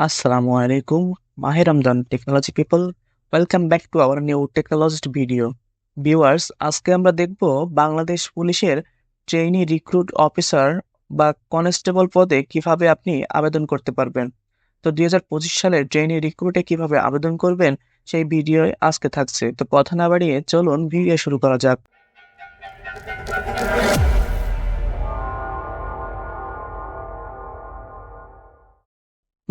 Assalamu আলাইকুম Maher Ramadan Technology people. Welcome back to our new technologist video. Viewers আজকে আমরা দেখব বাংলাদেশ পুলিশের ট্রেইনি রিক্রুট অফিসার বা কনস্টেবল পদে কীভাবে আপনি আবেদন করতে পারবেন তো দুই হাজার পঁচিশ সালের ট্রেইনি রিক্রুটে কীভাবে আবেদন করবেন সেই ভিডিও আজকে থাকছে তো কথা না বাড়িয়ে চলুন ভিডিও শুরু করা যাক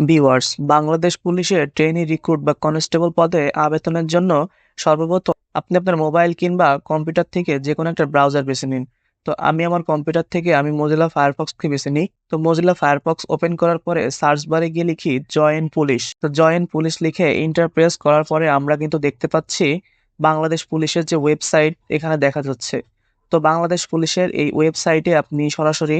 ভিউয়ার্স, বাংলাদেশ পুলিশের ট্রেনি রিক্রুট বা কনস্টেবল পদে আবেদনের জন্য সর্বপ্রথম আপনি আপনার মোবাইল কিংবা কম্পিউটার থেকে যে কোনো একটা ব্রাউজার বেছে নিন। তো আমি আমার কম্পিউটার থেকে আমি মজিলা ফায়ারফক্সকে বেছে নিই। তো মজিলা ফায়ারফক্স ওপেন করার পরে সার্চ বারে গিয়ে লিখি জয়েন পুলিশ তো জয়েন পুলিশ লিখে ইন্টারপ্রেস করার পরে আমরা কিন্তু দেখতে পাচ্ছি বাংলাদেশ পুলিশের যে ওয়েবসাইট এখানে দেখা যাচ্ছে। তো বাংলাদেশ পুলিশের এই ওয়েবসাইটে আপনি সরাসরি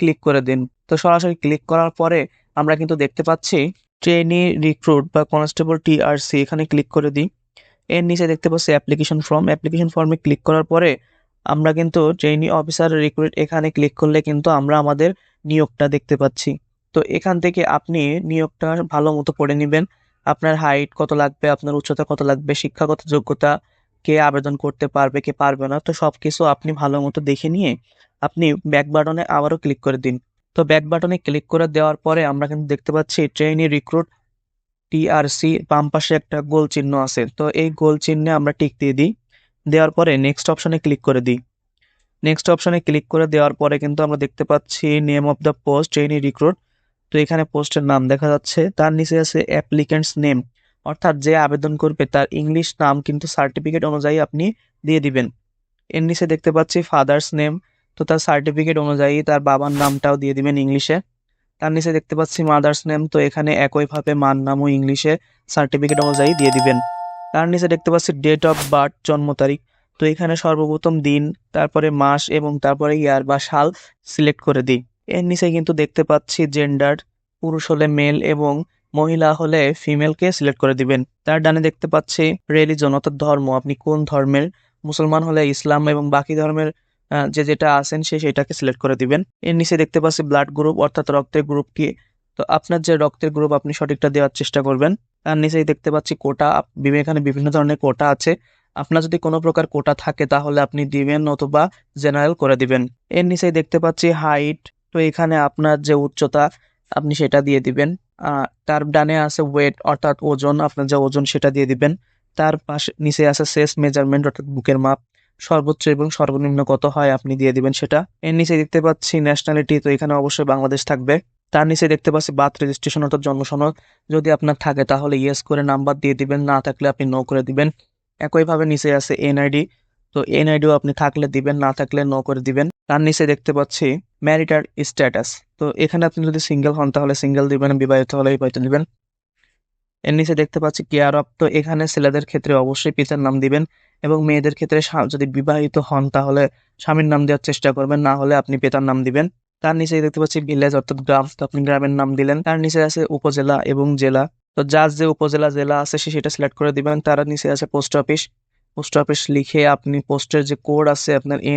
ক্লিক করে দিন। তো সরাসরি ক্লিক করার পরে আমরা কিন্তু দেখতে পাচ্ছি ট্রেনি রিক্রুট বা কনস্টেবল টিআরসি এখানে ক্লিক করে দিই। এর নিচে দেখতে পাচ্ছি অ্যাপ্লিকেশন ফর্ম অ্যাপ্লিকেশন ফর্মে ক্লিক করার পরে আমরা কিন্তু ট্রেনি অফিসার রিক্রুট এখানে ক্লিক করলে কিন্তু আমরা আমাদের নিয়োগটা দেখতে পাচ্ছি। তো এখান থেকে আপনি নিয়োগটা ভালো মতো পড়ে নেবেন। আপনার হাইট কত লাগবে, আপনার উচ্চতা কত লাগবে, শিক্ষাগত যোগ্যতা, কে আবেদন করতে পারবে, কে পারবে না, তো সব কিছু আপনি ভালো মতো দেখে নিয়ে আপনি ব্যাক বাটনে আবারও ক্লিক করে দিন। তো ব্যাক বাটনে ক্লিক করে দেওয়ার পরে আমরা কিন্তু দেখতে পাচ্ছি ট্রেইনি রিক্রুট টিআরসি বাম পাশে একটা গোল চিহ্ন আছে। তো এই গোল চিহ্নে আমরা টিক দিয়ে দিই। দেওয়ার পরে নেক্সট অপশনে ক্লিক করে দিই। নেক্সট অপশনে ক্লিক করে দেওয়ার পরে কিন্তু আমরা দেখতে পাচ্ছি name of the post trainee recruit তো এখানে পোস্টের নাম দেখা যাচ্ছে। তার নিচে আছে অ্যাপ্লিকেন্টস নেম অর্থাৎ যে আবেদন করবে তার ইংলিশ নাম কিন্তু সার্টিফিকেট অনুযায়ী আপনি দিয়ে দিবেন। এর নিচে দেখতে পাচ্ছি ফাদার্স নেম তো তার সার্টিফিকেট অনুযায়ী তার বাবার নামটাও দিয়ে দিবেন ইংলিশে। তার নিচে দেখতে পাচ্ছি মাদার্স নেম তো এখানে একইভাবে মার নামও ইংলিশে সার্টিফিকেট অনুযায়ী দিয়ে দিবেন। তার নিচে দেখতে পাচ্ছি ডেট অফ বার্থ জন্ম তারিখ, তো এখানে সর্বপ্রথম দিন, তারপরে মাস এবং তারপরে ইয়ার বা সাল সিলেক্ট করে দিই। এর নিচে কিন্তু দেখতে পাচ্ছি জেন্ডার পুরুষ হলে মেল এবং মহিলা হলে ফিমেলকে সিলেক্ট করে দিবেন। তার ডানে দেখতে পাচ্ছি রিলিজন অর্থাৎ ধর্ম, আপনি কোন ধর্মের? মুসলমান হলে ইসলাম এবং বাকি ধর্মের যে যেটা আছেন সে সেটাকে সিলেক্ট করে দিবেন। এর নিচে দেখতে পাচ্ছি ব্লাড গ্রুপ অর্থাৎ রক্তের গ্রুপ কি? তো আপনার যে রক্তের গ্রুপ আপনি সঠিকটা দেওয়ার চেষ্টা করবেন। তার নিচেই দেখতে পাচ্ছি কোটা এখানে বিভিন্ন ধরনের কোটা আছে। আপনার যদি কোনো প্রকার কোটা থাকে, তাহলে আপনি দিবেন অথবা জেনারেল করে দিবেন। এর নিচেই দেখতে পাচ্ছি হাইট তো এখানে আপনার যে উচ্চতা, আপনি সেটা দিয়ে দিবেন। তার ডানে আছে ওয়েট অর্থাৎ ওজন, আপনার যে ওজন সেটা দিয়ে দিবেন। তার পাশে, নিচে আছে সেস মেজারমেন্ট অর্থাৎ বুকের মাপ। সর্বোচ্চ এবং সর্বনিম্ন কত হয় আপনি দিয়ে দিবেন সেটা। এর নিচে দেখতে পাচ্ছি ন্যাশনালিটি তো এখানে অবশ্যই বাংলাদেশ থাকবে। তার নিচে দেখতে পাচ্ছি বার্থ রেজিস্ট্রেশন অর্থাৎ জন্ম সনদ যদি আপনার থাকে তাহলে ইয়েস করে নাম্বার দিয়ে দিবেন, না থাকলে আপনি নো করে দিবেন। একইভাবে নিচে আছে এনআইডি তো এনআইডিও আপনি থাকলে দিবেন, না থাকলে নো করে দিবেন। তার নিচে দেখতে পাচ্ছি ম্যারিটার স্ট্যাটাস তো এখানে আপনি যদি সিঙ্গেল হন তাহলে সিঙ্গেল দিবেন, বিবাহিত হলে বিবাহিত দিবেন। এর নিচে দেখতে পাচ্ছি কেয়ার অফ তো এখানে ছেলেদের ক্ষেত্রে অবশ্যই পিতার নাম দিবেন এবং মেয়েদের ক্ষেত্রে যদি বিবাহিত হন তাহলে স্বামীর নাম দেওয়ার চেষ্টা করবেন, না হলে আপনি পিতার নাম দিবেন। তার নিচে দেখতে পাচ্ছি ভিলেজ অর্থাৎ গ্রাম। তো আপনি গ্রামের নাম দিলেন। তার নিচে আছে উপজেলা এবং জেলা। তো যার যে উপজেলা, জেলা আছে সে সেটা সিলেক্ট করে দিবেন। তার নিচে আছে পোস্ট অফিস পোস্ট অফিস লিখে আপনি পোস্টের যে কোড আছে আপনার এ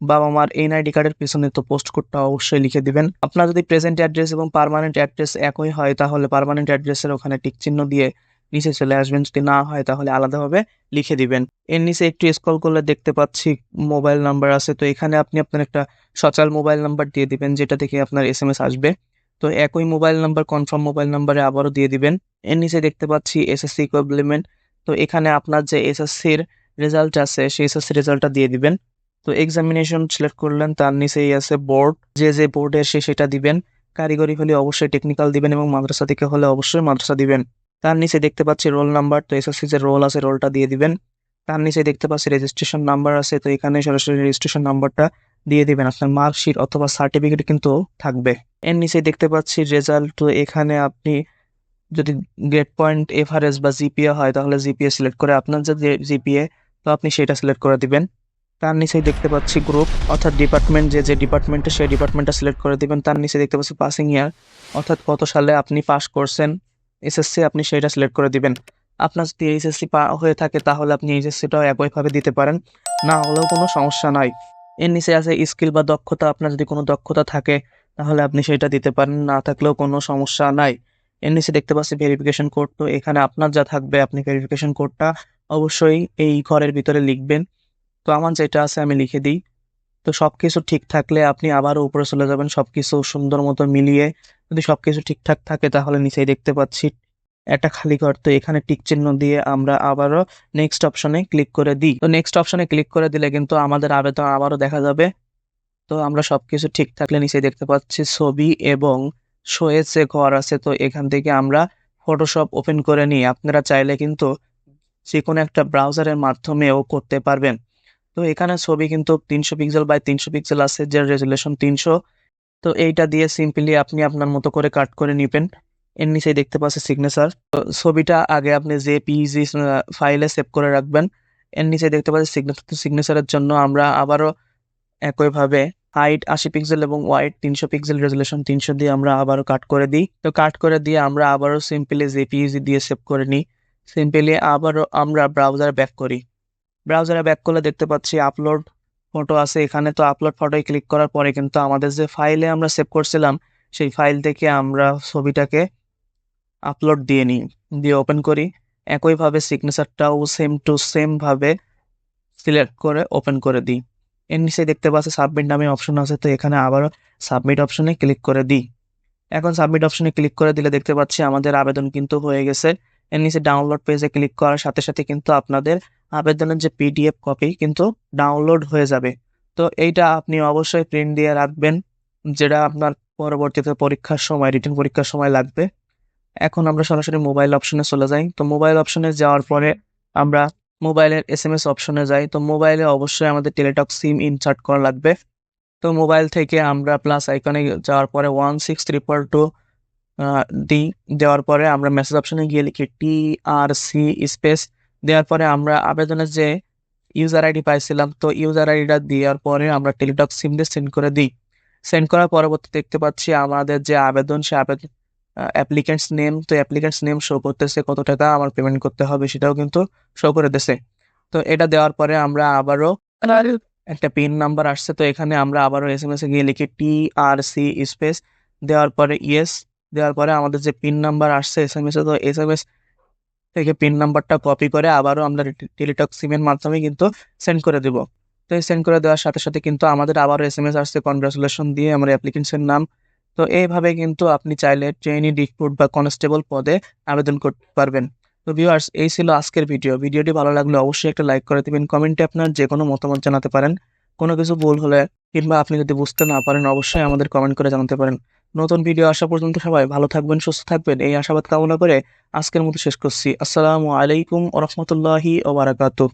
বাবা মার এনআইডি কার্ডের পিছনে তো পোস্ট কোডটা অবশ্যই লিখে দিবেন। আপনার যদি প্রেজেন্ট অ্যাড্রেস এবং পার্মানেন্ট অ্যাড্রেস একই হয়, তাহলে পার্মানেন্ট অ্যাড্রেসের ওখানে টিক চিহ্ন দিয়ে নিচে চলে আসবেন। যদি না হয়, তাহলে আলাদাভাবে লিখে দিবেন। এর নিচে একটু স্ক্রল করলে দেখতে পাচ্ছি মোবাইল নাম্বার আছে। তো এখানে আপনি আপনার একটা সচল মোবাইল নাম্বার দিয়ে দিবেন, যেটা থেকে আপনার এস আসবে। তো একই মোবাইল নাম্বার কনফার্ম মোবাইল নাম্বারে আবারও দিয়ে দিবেন। এর নিচে দেখতে পাচ্ছি এসএসসি ইকুইভ্যালেন্ট তো এখানে আপনার যে এসএসসির রেজাল্ট আছে, সেই এসএসসি রেজাল্টটা দিয়ে দিবেন। তো এক্সামিনেশন সিলেক্ট করলেন, তার নিচেই আছে বোর্ড যে যে বোর্ডে সে সেটা দিবেন। কারিগরি হলে অবশ্যই টেকনিক্যাল দিবেন এবং মাদ্রাসা থেকে হলে অবশ্যই মাদ্রাসা দিবেন। তার নিচে দেখতে পাচ্ছি রোল নাম্বার তো এসএসসি যে রোল আছে রোলটা দিয়ে দিবেন। তার নিচে দেখতে পাচ্ছি রেজিস্ট্রেশন নাম্বার আছে, তো এখানে সরাসরি রেজিস্ট্রেশন নাম্বারটা দিয়ে দিবেন। আপনার মার্কশিট অথবা সার্টিফিকেট কিন্তু থাকবে। এর নিচে দেখতে পাচ্ছি রেজাল্ট তো এখানে আপনি যদি গ্রেড পয়েন্ট এভারেজ বা জিপিএ হয়, তাহলে জিপিএ সিলেক্ট করে আপনার যে জিপিএ তো আপনি সেটা সিলেক্ট করে দিবেন। তার নিচেই দেখতে পাচ্ছি গ্রুপ অর্থাৎ ডিপার্টমেন্ট যে যে ডিপার্টমেন্টে সেই ডিপার্টমেন্টটা সিলেক্ট করে দিবেন। তার নিচে দেখতে পাচ্ছি পাসিং ইয়ার অর্থাৎ কত সালে আপনি পাস করছেন। এসএসসি আপনি সেইটা সিলেক্ট করে দিবেন। আপনার যদি এইচএসসি পা, হয়ে থাকে, তাহলে আপনি এইচএসসিটাও একইভাবে দিতে পারেন। না হলেও কোনো সমস্যা নাই। এর নিচে আছে স্কিল বা দক্ষতা। আপনার যদি কোনো দক্ষতা থাকে, তাহলে আপনি সেটা দিতে পারেন। না থাকলেও কোনো সমস্যা নাই। এর নিচে দেখতে পাচ্ছি ভেরিফিকেশন কোড তো এখানে আপনার যা থাকবে, আপনি ভেরিফিকেশন কোডটা অবশ্যই এই ঘরের ভিতরে লিখবেন। তো আমার যেটা আছে আমি লিখে দিই। তো সব কিছু ঠিক থাকলে আপনি আবারও উপরে চলে যাবেন সব কিছু সুন্দর মতো মিলিয়ে যদি সব কিছু ঠিকঠাক থাকে তাহলে নিচেই দেখতে পাচ্ছি একটা খালি ঘর। তো এখানে টিক চিহ্ন দিয়ে আমরা আবারও নেক্সট অপশনে ক্লিক করে দিই। তো নেক্সট অপশনে ক্লিক করে দিলে কিন্তু আমাদের আবেদন আবারও দেখা যাবে। তো আমরা সব কিছু ঠিক থাকলে নিচে দেখতে পাচ্ছি ছবি এবং শোয়ের যে ঘর আছে, তো এখান থেকে আমরা ফটোশপ ওপেন করে নিই। আপনারা চাইলে কিন্তু যে কোনো একটা ব্রাউজারের মাধ্যমেও করতে পারবেন। তো এখানে ছবি কিন্তু তিনশো পিক্সেল বাই তিনশো পিক্সেল আছে, যে রেজুলেশন তিনশো। তো এইটা দিয়ে সিম্পলি আপনি আপনার মতো করে কাট করে নেবেন। এর নিচেই দেখতে পাচ্ছি সিগনেচার তো ছবিটা আগে আপনি যে পিজি ফাইলে সেভ করে রাখবেন, এর নিচে দেখতে পাচ্ছি সিগনেচার তো সিগনেচারের জন্য আমরা আবারও একইভাবে হাইট আশি পিক্সেল এবং ওয়াইড তিনশো পিক্সেল রেজুলেশন তিনশো দিয়ে আমরা আবারও কাট করে দিই। তো কাট করে দিয়ে আমরা আবারও সিম্পলি জেপিইজি দিয়ে সেভ করে নিই সিম্পলি আবারও আমরা ব্রাউজার ব্যাক করি। ব্রাউজারে ব্যাক করলে দেখতে পাচ্ছি আপলোড ফটো আছে। এখানে তো আপলোড ফটোয় ক্লিক করার পরে কিন্তু আমাদের যে ফাইলে আমরা সেভ করছিলাম, সেই ফাইল থেকে আমরা ছবিটাকে আপলোড দিয়ে নিই, দিয়ে ওপেন করি। একইভাবে সিগনেচারটাও সেম টু সেমভাবে সিলেক্ট করে ওপেন করে দিই। এর নিচে দেখতে পাচ্ছি সাবমিট নামে অপশন আছে, তো এখানে আবারও সাবমিট অপশনে ক্লিক করে দিই। এখন সাবমিট অপশনে ক্লিক করে দিলে দেখতে পাচ্ছি আমাদের আবেদন কিন্তু হয়ে গেছে। এর নিচে ডাউনলোড পেজে ক্লিক করার সাথে সাথে কিন্তু আপনাদের আবেদনের যে পিডিএফ কপি কিন্তু ডাউনলোড হয়ে যাবে। তো এইটা আপনি অবশ্যই প্রিন্ট দিয়ে রাখবেন, যেটা আপনার পরবর্তীতে পরীক্ষার সময় রিটেন পরীক্ষার সময় লাগবে। এখন আমরা সরাসরি মোবাইল অপশনে চলে যাই। তো মোবাইল অপশনে যাওয়ার পরে আমরা মোবাইলের এস এম এস অপশনে যাই। তো মোবাইলে অবশ্যই আমাদের টেলিটক সিম ইনসার্ট করা লাগবে। তো মোবাইল থেকে আমরা প্লাস আইকনে যাওয়ার পরে ওয়ান সিক্স ট্রিপল টু দিই দেওয়ার পরে আমরা মেসেজ অপশনে গিয়ে লিখি টি আর সি স্পেস দেওয়ার পরে আমরা আবেদনের যে ইউজার আইডি পাইছিলাম, তো ইউজার আইডিটা দেওয়ার পরে আমরা টেলিটক সিম দিয়ে সেন্ড করে দিই। সেন্ড করার পরবর্তী দেখতে পাচ্ছি আমাদের যে আবেদন, সে আবেদন অ্যাপ্লিকেন্টস নেম তো অ্যাপ্লিকেন্টস নেম শো করতেছে কত টাকা আমার পেমেন্ট করতে হবে সেটাও কিন্তু শো করে দিছে। তো এটা দেওয়ার পরে আমরা আবারও একটা পিন নাম্বার আসছে, তো এখানে আমরা আবারও এস এম এস এ গিয়ে লিখি টি আর সি স্পেস দেওয়ার পরে ইয়েস দেওয়ার পরে আমাদের যে পিন নাম্বার আসছে এস এম এস এ, তো এস এম এস থেকে পিন নাম্বারটা কপি করে আবারও আমরা টেলিটক সিমের মাধ্যমে কিন্তু সেন্ড করে দেব। তো এই সেন্ড করে দেওয়ার সাথে সাথে কিন্তু আমাদের আবারও এস এম এস আসছে। কনগ্রাচুলেশন দিয়ে আমার অ্যাপ্লিকেন্সের নাম। তো এইভাবে কিন্তু আপনি চাইলে ট্রেনি রিক্রুট বা কনস্টেবল পদে আবেদন করতে পারবেন তো ভিউয়ার্স এই ছিল আজকের ভিডিও ভিডিওটি ভালো লাগলে অবশ্যই একটা লাইক করে দেবেন। কমেন্টে আপনার যে কোনো মতামত জানাতে পারেন। কোনো কিছু ভুল হলে কিংবা আপনি যদি বুঝতে না পারেন, অবশ্যই আমাদের কমেন্ট করে জানাতে পারেন। নতুন ভিডিও আসা পর্যন্ত সবাই ভালো থাকবেন, সুস্থ থাকবেন। এই আশাবাদ কামনা করে আজকের মতো শেষ করছি। আসসালামু আলাইকুম ওরহমতুল্লাহি ওবারাকাতুহ।